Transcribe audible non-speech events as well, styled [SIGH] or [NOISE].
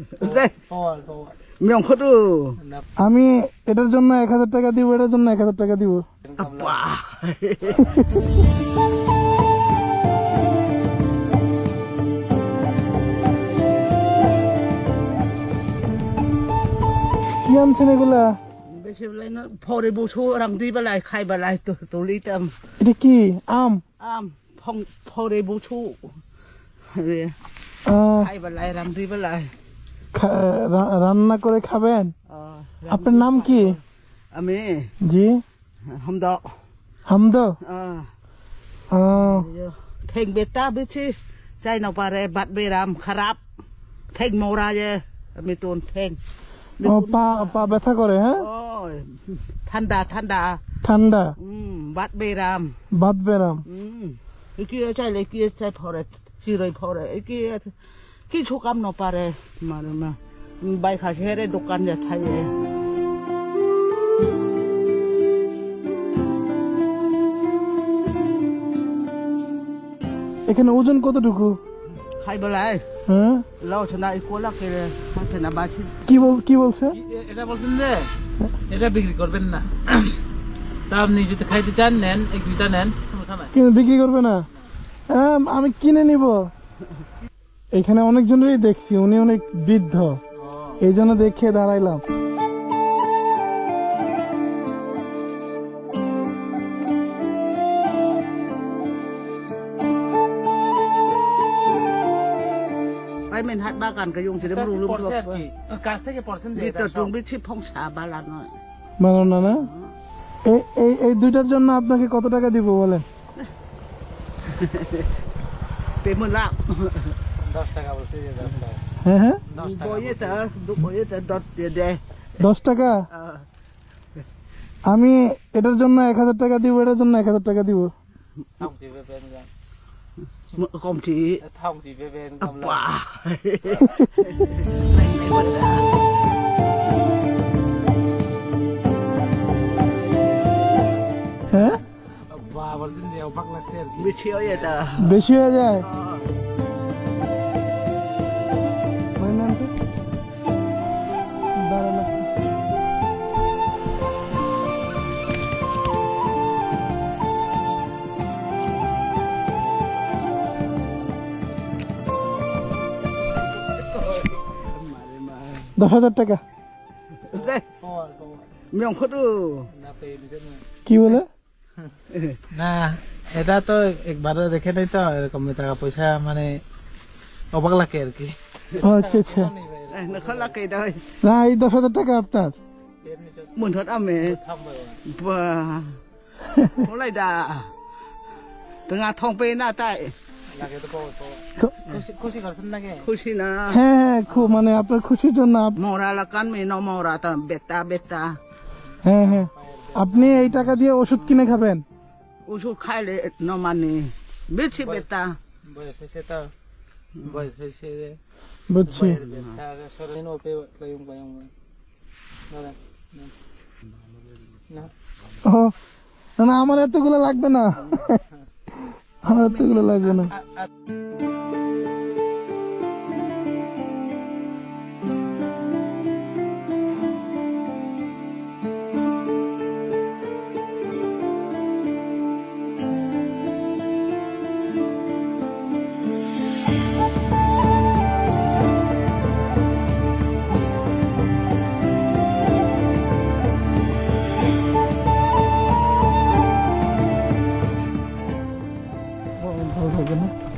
[LAUGHS] আমি এটার জন্য এক হাজার টাকা দিব এটার জন্য এক হাজার টাকা দিব। কি আনছেন এগুলা? ফরে বসো রাং দি বেলাই খাই বেলাই তো তুলিতাম এটা কি আম? আম ফরে বসো খাই বেলাই রাং দি বেলাই খা- রা- রান্না করে খাবেন আপনার নাম কি আমি জি হামদ হামদ ও পা পা ব্যথা করে হ্যাঁ ঠান্ডা um বেরাম um chai phò কিছু কাম নপারে মানে বাইকাশে দোকান যে থাকে এখানে ওজন কতটুকু? খাইবলাই। হ্যাঁ? লাই কলা কেড়ে হাতে কি বল কি বলছে? এটা বলছেন যে এটা বিক্রি করবেন না। তা আপনি যদি খাইতে চান নেন এক দুইটা নেন কিন্তু বিক্রি করবে না। আমি কিনে নিব। এখানে অনেকজনেরই দেখছি উনি অনেক বৃদ্ধ। এই জন্য দেখে দাঁড়াইলাম। কাছ থেকে মানো না না? এই এই এই দুইটার জন্য আপনাকে কত টাকা দিব বলেন? [LAUGHS] হ্যাঁ হ্যাঁ? দশ টাকা আমি এটার জন্য এক হাজার টাকা দিব এটার জন্য এক হাজার টাকা দিব। কম ঠিক হ্যাঁ? বেশি হয়ে যায়? পেয়ে দিতেন না। কি বলে? না এটা তো একবারে দেখে নাই তো এরকম টাকা পয়সা মানে অবাক লাগে আর কি। আচ্ছা আচ্ছা। না এই দশ হাজার টাকা আপনার। âm mẹ và có lại đà từ ngà খুশি না হ্যাঁ হ্যাঁ খুব মানে আপনার খুশির জন্য মরা beta হ্যাঁ হ্যাঁ। আপনি এই টাকা দিয়ে ওষুধ কিনে খাবেন? ওষুধ খাইলে ন মানে বেশি বেতা। বয়স হয়েছে তো। বয়স হয়েছে যে। বুঝছি। না? না না, না আমার এতগুলো লাগবে না। আমার এগুলো লাগবে না। 瞅瞅我这